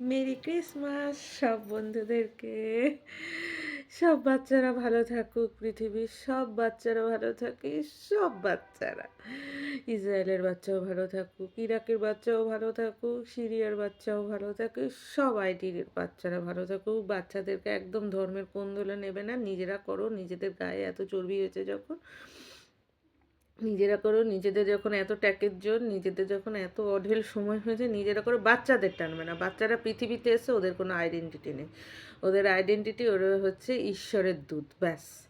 Merry Christmas, সব বন্ধুদেরকে। সব বাচ্চারা ভালো থাকুক, পৃথিবীর সব বাচ্চারা ভালো থাকে, সব বাচ্চারা। ইসরায়েলের বাচ্চাও ভালো থাকুক, ইরাকের বাচ্চাও ভালো থাকুক, সিরিয়ার বাচ্চাও ভালো থাকে, সব আইটির বাচ্চারা ভালো থাকুক। বাচ্চাদেরকে একদম ধর্মের কোন দোলে নেবে না, নিজেরা করো, নিজেদের গায়ে এত চর্বি হয়েছে যখন। নিজেরা করো, নিজেদের যখন এত ট্যাকের জোর, নিজেদের যখন এত অঢেল সময় হয়েছে, নিজেরা করো, বাচ্চাদের টানবে না। বাচ্চারা পৃথিবীতে এসে ওদের কোনো আইডেন্টিটি নেই। ওদের আইডেন্টিটি ওরা হচ্ছে ঈশ্বরের দূত, ব্যাস।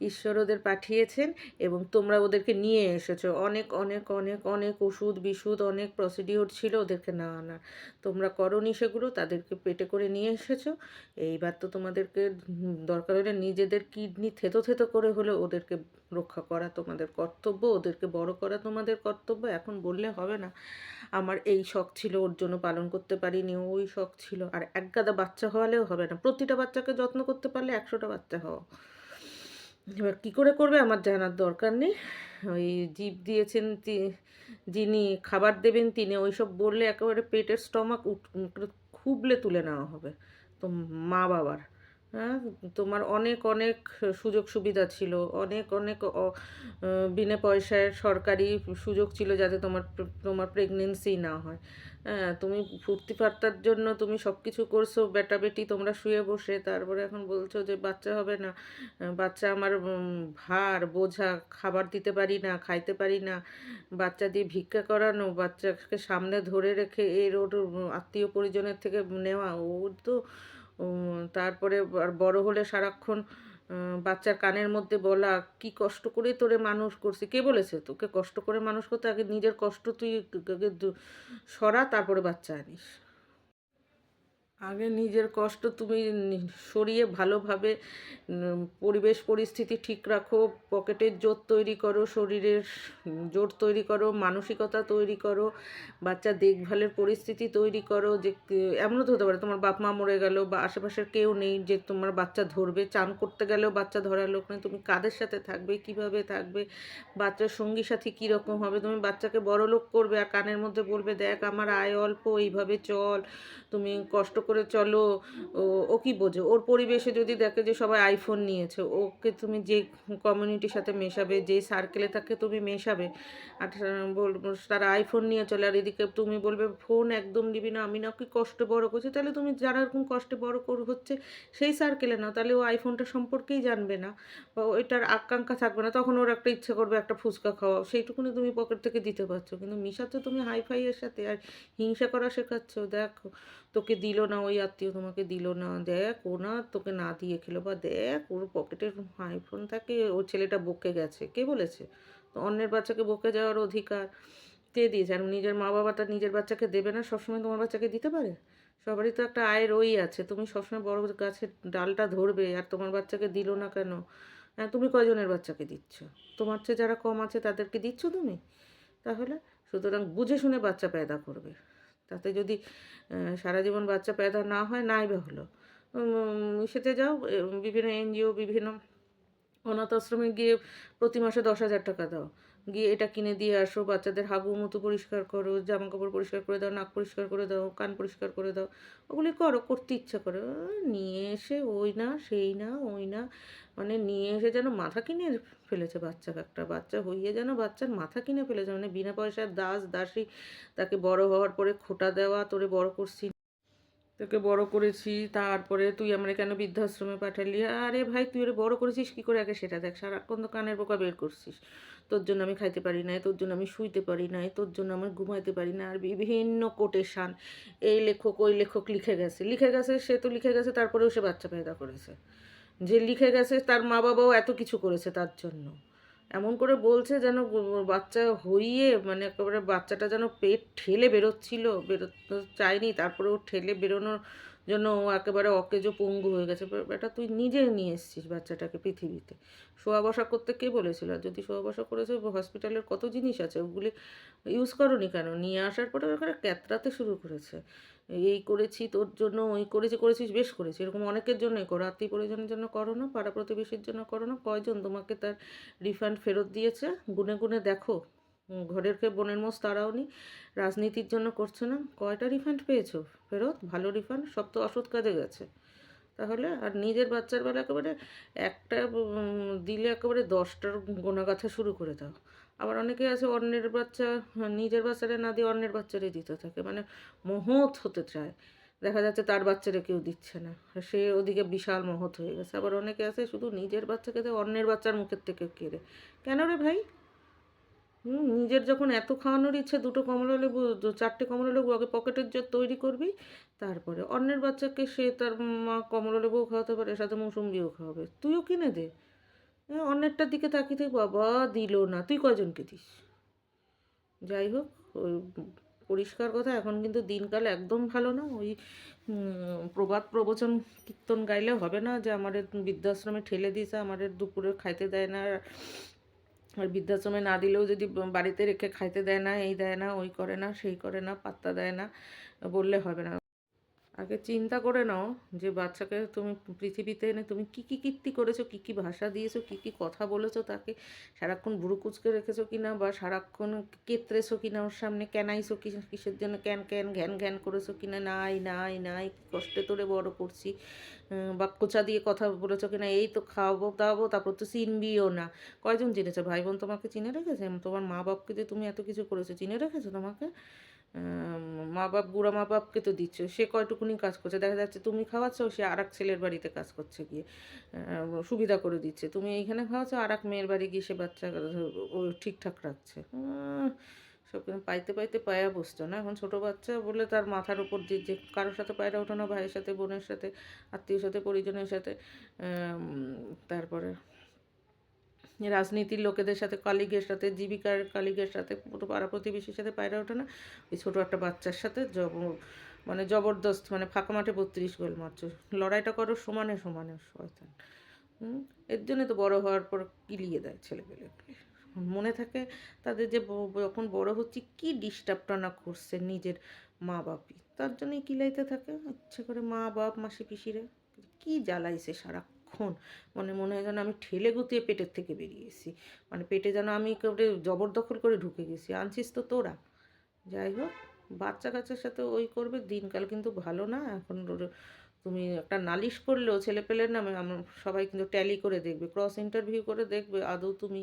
ঈশ্বর ওদের পাঠিয়েছেন এবং তোমরা ওদেরকে নিয়ে এসেছ। অনেক অনেক অনেক অনেক ওষুধ, বিশুদ, অনেক প্রসিডিওর ছিল ওদেরকে না আনার। তোমরা করনি সেগুলো, তাদেরকে পেটে করে নিয়ে এসেছ। এইবার তো তোমাদেরকে দরকার হলে নিজেদের কিডনি থেতো থেতো করে হলে ওদেরকে রক্ষা করা তোমাদের কর্তব্য, ওদেরকে বড় করা তোমাদের কর্তব্য, এখন বললে হবে না। আমার এই শখ ছিল, ওর জন্য পালন করতে পারিনি, ওই শখ ছিল। আর এক গাদা বাচ্চা হওয়ালেও হবে না। প্রতিটা বাচ্চাকে যত্ন করতে পারলে একশোটা বাচ্চা হওয়া এবার কী করে করবে আমার জানার দরকার নেই। ওই জীব দিয়েছেন যিনি খাবার দেবেন তিনি ওইসব বললে একেবারে পেটের স্টমাক খুবলে তুলে নেওয়া হবে। তো মা বাবার হ্যাঁ তোমার অনেক অনেক সুযোগ সুবিধা ছিল। অনেক অনেক বিনা পয়সায় সরকারি সুযোগ ছিল যাতে তোমার তোমার প্রেগনেন্সি না হয়। হ্যাঁ তুমি ফুর্তি ফার্তার জন্য তুমি সব কিছু করছ বেটা বেটি তোমরা শুয়ে বসে, তারপরে এখন বলছো যে বাচ্চা হবে না। বাচ্চা আমার ভার, বোঝা, খাবার দিতে পারি না, খাইতে পারি না। বাচ্চা দিয়ে ভিক্ষা করানো, বাচ্চাকে সামনে ধরে রেখে এর ওর আত্মীয় পরিজনের থেকে নেওয়া ও তো তারপরে বড় হলে সারাক্ষণ বাচ্চার কানের মধ্যে বলা, কি কষ্ট করে তোরে মানুষ করছে? কে বলেছে তোকে? কষ্ট করে মানুষ করতে আগে নিজের কষ্ট তুই সরা, তারপরে বাচ্চা আনিস। আগে নিজের কষ্ট তুমি সরিয়ে ভালোভাবে পরিবেশ পরিস্থিতি ঠিক রাখো পকেটের জোর তৈরি করো, শরীরের জোর তৈরি করো, মানসিকতা তৈরি করো, বাচ্চা দেখভালের পরিস্থিতি তৈরি করো, যে এমনও তো হতে পারে, তোমার বাপ মা মরে গেল বা আশেপাশের কেউ নেই যে তোমার বাচ্চা ধরবে, চান করতে গেলেও বাচ্চা ধরার লোক নেই, তুমি কাদের সাথে থাকবে, কীভাবে থাকবে বাচ্চার সঙ্গী সাথী কীরকম হবে, তুমি বাচ্চাকে বড় লোক করবে আর কানের মধ্যে বলবে, দেখ, আমার আয় অল্প, এইভাবে চল। তুমি কষ্ট করে চলো, ও কী বোঝো? ওর পরিবেশে যদি দেখে যে সবাই আইফোন নিয়েছে, ওকে তুমি যে কমিউনিটির সাথে মেশাবে, যে সার্কেলে তাকে তুমি মেশাবে, আর তারা আইফোন নিয়ে চলে, আর এদিকে তুমি বলবে, ফোন একদম নিবি না, আমি না কি কষ্ট বড় করছি। তাহলে তুমি যারা এরকম কষ্টে বড় কর, হচ্ছে সেই সার্কেলে না তাহলে ও আইফোনটা সম্পর্কেই জানবে না। বা ওইটার আকাঙ্ক্ষা থাকবে না, তখন ওর একটা ইচ্ছে করবে একটা ফুচকা খাওয়া, সেইটুকুনি তুমি পকেট থেকে দিতে পারছ। কিন্তু মিশাচ্ছ তুমি হাইফাইয়ের সাথে, আর হিংসা করা শেখাচ্ছ, দেখো। তোকে দিল না, ওই আত্মীয় তোমাকে দিল না, দেখ ও না তোকে না দিয়ে খেলো বা দেখ ওর পকেটের আইফোন থাকে ও ছেলেটা বকে গেছে, কে বলেছে? তো অন্যের বাচ্চাকে বকে যাওয়ার অধিকার কে দিয়েছে? আর নিজের মা বাবাটা নিজের বাচ্চাকে দেবে না, সবসময় তোমার বাচ্চাকে দিতে পারে? সবারই তো একটা আয়ের ওই আছে, তুমি সবসময় বড় গাছের ডালটা ধরবে, আর তোমার বাচ্চাকে দিল না কেন? হ্যাঁ তুমি কজনের বাচ্চাকে দিচ্ছ? তোমার চেয়ে যারা কম আছে তাদেরকে দিচ্ছ তুমি? তাহলে সুতরাং বুঝে শুনে বাচ্চা পয়দা করবে। তাতে যদি সারা জীবন বাচ্চা পয়দা না হয়, নাই বা হলো। সেতে যাও বিভিন্ন এনজিও, বিভিন্ন অনাথ আশ্রমে গিয়ে প্রতি মাসে দশ হাজার টাকা দাও। গিয়ে এটা কিনে দিয়ে আসো, বাচ্চাদের হাগু মতো পরিষ্কার করো জামা কাপড় পরিষ্কার করে দাও, নাক পরিষ্কার করে দাও, কান পরিষ্কার করে দাও, ওগুলি করো, করতে ইচ্ছা করে। নিয়ে এসে ওই না, সেই না, ওই না মানে নিয়ে এসে যেন মাথা কিনে ফেলেছে বাচ্চা একটা। বাচ্চা হইয়ে যেন বাচ্চার মাথা কিনে ফেলেছে। মানে বিনা পয়সার দাস, দাসী তাকে বড় হওয়ার পরে খোটা দেওয়া, তোরে বড় করছি, তোকে বড় করেছি, তারপরে তুই আমরা কেন বৃদ্ধাশ্রমে পাঠালি। আরে ভাই, তুই ওরে বড় করেছিস, কী করে আগে সেটা দেখ। সারাক্ষণ তো কানের বোকা বের করছিস। তোর জন্য আমি খাইতে পারি নাই, তোর জন্য আমি শুইতে পারি নাই, তোর জন্য আমি ঘুমাইতে পারি না। আর বিভিন্ন কোটেশান, এই লেখক, ওই লেখক লিখে গেছে। লিখে গেছে, সে তো লিখে গেছে, তারপরেও সে বাচ্চা পেদা করেছে। যে লিখে গেছে তার মা বাবাও এত কিছু করেছে তার জন্য। এমন করে বলছে যেন বাচ্চা হইয়ে মানে একেবারে বাচ্চাটা যেন পেট ঠেলে বেরোচ্ছিল, বেরোতে চায়নি, তারপরে ও ঠেলে বেরোনোর জন্য ও একেবারে অকেজো পঙ্গু হয়ে গেছে। এটা তুই নিজে নিয়ে এসছিস বাচ্চাটাকে পৃথিবীতে। শোয়া বসা করতে কে বলেছিল? আর যদি শোয়া বসা করেছে হসপিটালের কত জিনিস আছে? ওগুলি ইউজ করনি কেন? নিয়ে আসার পরে ওখানে ক্যাতরাতে শুরু করেছে। এই করেছি তোর জন্য, ওই করেছি, করেছিস, বেশ করেছি। এরকম অনেকের জন্যই করো। আত্মীয় পরিজনের জন্য করো না পাড়া প্রতিবেশীর জন্য করো না। কয়জন তোমাকে তার রিফান্ড ফেরত দিয়েছে? গুনে গুনে দেখো। ঘরের কে বোনের মোষ তারাও নি। রাজনীতির জন্য করছ না? কয়টা রিফান্ড পেয়েছ? ফেরত? ভালো রিফান্ড সব তো অসৎ কাজে গেছে। তাহলে আর নিজের বাচ্চার বেলা একেবারে একটা দিলে একেবারে দশটার গোনা গাথা শুরু করে দাও। আবার অনেকে আছে অন্যের বাচ্চা হ্যাঁ, নিজের বাচ্চারে না দিয়ে অন্যের বাচ্চারে দিতে থাকে। মানে মহৎ হতে চায়। দেখা যাচ্ছে তার বাচ্চারা কেউ দিচ্ছে না। সে ওদিকে বিশাল মহৎ হয়ে গেছে। আবার অনেকে আছে শুধু নিজের বাচ্চাকে দেয় অন্যের বাচ্চার মুখের থেকে কেড়ে। কেন রে ভাই? হুম, নিজের যখন এত খাওয়ানোর ইচ্ছে দুটো কমলা লেবু চারটে কমলা লেবু আগে পকেটের জোর তৈরি করবি, তারপরে অন্যের বাচ্চাকে সে তার মা কমলা লেবুও খাওয়াতে পারে, সাথে মৌসুম্বিও খাওয়াবে। তুইও কিনে দে। অন্যেরটার দিকে তাকিয়ে বাবা দিল না, তুই কয়জনকে দিস? যাই হোক, ওই পরিষ্কার কথা, এখন কিন্তু দিনকাল একদম ভালো না, ওই প্রবাদ প্রবচন কীর্তন গাইলে হবে না যে আমাদের বৃদ্ধাশ্রমে ঠেলে দিয়েছে, আমাদের দুপুরে খাইতে দেয় না আর বৃদ্ধাশ্রমে না দিলেও যদি বাড়িতে রেখে খাইতে দেয় না, এই দেয় না, ওই করে না, সেই করে না, পাত্তা দেয় না, বললে হবে না। আগে চিন্তা করে নাও যে বাচ্চাকে তুমি পৃথিবীতে এনে তুমি কী কী কীর্তি করেছ, কী কী ভাষা দিয়েছ, কী কী কথা বলেছ, তাকে সারাক্ষণ বুড়ো কুচকে রেখেছো কি না বা সারাক্ষণ কেতরেছো কি না ওর সামনে ক্যানাইছো কি কিসের জন্য ক্যান ক্যান, ঘ্যান ঘ্যান করেছ কি না নাই নাই নাই কষ্টে তোরে বড় করছি। উম, বা কোচা দিয়ে কথা বলেছ কি না এই তো খাওয়াবো দাওয়াবো তারপর তো চিনবিও না। কয়জন চিনেছে? ভাই বোন তোমাকে চিনে রেখেছে? তোমার মা বাপকে যে তুমি এত কিছু করেছ চিনে রেখেছো তোমাকে? মা বাপ বুড়া মা বাপকে তো দিচ্ছ সে কয়টুকুনি কাজ করছে? দেখা যাচ্ছে তুমি খাওয়াচ্ছ সে আর এক ছেলের বাড়িতে কাজ করছে গিয়ে। সুবিধা করে দিচ্ছে। তুমি এইখানে খাওয়াচ্ছ আর এক মেয়ের বাড়ি গিয়ে সে বাচ্চা ও ঠিকঠাক রাখছে। সব কিন্তু পাইতে পাইতে পায়া বসতো না। এখন ছোটো বাচ্চা বলে তার মাথার উপর যে যে কারোর সাথে পায়রা ওঠো না ভাইয়ের সাথে, বোনের সাথে, আত্মীয়র সাথে, পরিজনের সাথে তারপরে রাজনীতির লোকেদের সাথে, কলিগের সাথে, জীবিকার কলিগের সাথে পাড়া প্রতিবেশীর সাথে পায়রা ওঠে না। ওই ছোটো একটা বাচ্চার সাথে জব মানে জবরদস্ত মানে ফাঁকা মাঠে বত্রিশ গোল মারছো। লড়াইটা করো সমানে সমানে, শয়তান। এর জন্য তো বড় হওয়ার পর কিলিয়ে দেয় ছেলেপেলেকে। মনে থাকে তাদের যে যখন বড় হচ্ছে কি ডিস্টার্বটা না করছে নিজের মা বাপই। তার জন্যই কিলাইতে থাকে? ইচ্ছে করে মা বাপ, মাসি পিসিরে কি জ্বালাইছে সারাক্ষণ? মানে মনে হয় যেন আমি ঠেলে গুতিয়ে পেটের থেকে বেরিয়েছি। মানে পেটে যেন আমি কেউটে জবরদখল করে ঢুকে গেছি। আনছিস তো তোরা। যাই হোক, বাচ্চা কাচ্চার সাথে ওই করবে, দিনকাল কিন্তু ভালো না। এখন তুমি একটা নালিশ করলেও ছেলে পেলের নামে আমরা সবাই কিন্তু ট্যালি করে দেখবে ক্রস ইন্টারভিউ করে দেখবে, আদৌ তুমি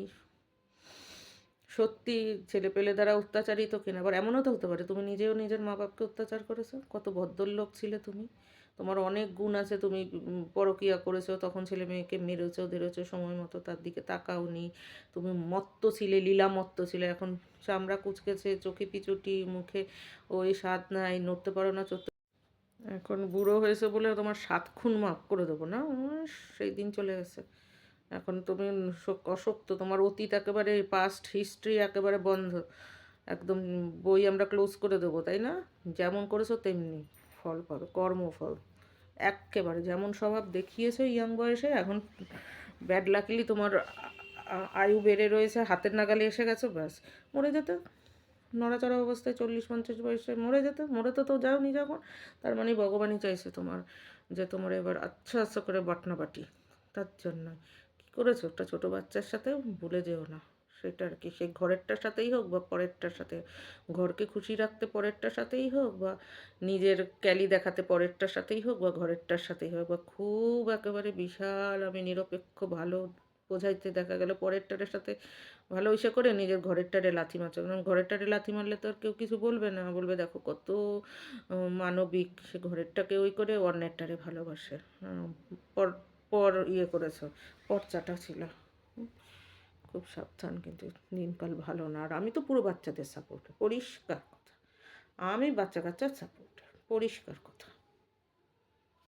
সত্যি ছেলে পেলে দ্বারা অত্যাচারিত কিনা? আবার এমনও তো হতে পারে, তুমি নিজেও নিজের মা বাপকে অত্যাচার করেছ? কত ভদ্রলোক ছিলে তুমি? তোমার অনেক গুণ আছে, তুমি পরকীয়া করেছ, তখন ছেলে মেয়েকে মেরেছো ধরেছো সময় মতো, তার দিকে তাকাওনি। তুমি মত্ত ছিলে লীলা মত্ত ছিলে, এখন চামড়া কুচকেছে, চোখে পিচুটি, মুখে ওই স্বাদ নাই, নড়তে পারো না, চড়তে এখন বুড়ো হয়েছে বলে তোমার সাত খুন মাফ করে দেবো, না? সেই দিন চলে গেছে। এখন তুমি অশক্ত তোমার অতীত একেবারে পাস্ট হিস্ট্রি একেবারে বন্ধ। একদম বই আমরা ক্লোজ করে দেবো, তাই না? যেমন করেছ তেমনি ফল পাবে, কর্মফল। এক্কেবারে যেমন স্বভাব দেখিয়েছো ইয়াং বয়সে, এখন ব্যাড লাকিলি তোমার আয়ু বেড়ে রয়েছে, হাতের নাগালে এসে গেছো, ব্যাস। মরে যেতে। নড়াচড়া অবস্থায় চল্লিশ পঞ্চাশ বয়সে মরে যেতে। মরে তো তো যাওনি যখন। তার মানে ভগবানই চাইছে তোমার যে তোমার এবার আচ্ছা আচ্ছা করে বাটনা বাটি তার জন্য কী করেছ একটা ছোটো বাচ্চার সাথে ভুলে যেও না। সেটা আর কি, সে ঘরেরটার সাথেই হোক বা পরেরটার সাথে ঘরকে খুশি রাখতে পরেরটার সাথেই হোক বা নিজের ক্যালি দেখাতে পরেরটার সাথেই হোক বা ঘরেরটার সাথেই হোক বা খুব একেবারে বিশাল আমি নিরপেক্ষ ভালো বোঝাইতে দেখা গেল পরেরটারের সাথে ভালো ইসে করে নিজের ঘরেরটারে লাথি মারছে। কারণ ঘরেরটারে লাথি মারলে তো আর কেউ কিছু বলবে না। বলবে দেখো কত মানবিক, সে ঘরেরটাকে ওই করে অন্যেরটারে ভালোবাসে। পর পর ইয়ে করেছ পর্চাটা ছিল। খুব সাবধান কিন্তু, দিনকাল ভালো না। আর আমি তো পুরো বাচ্চাদের সাপোর্ট পরিষ্কার কথা। আমি বাচ্চা কাচ্চার সাপোর্ট পরিষ্কার কথা।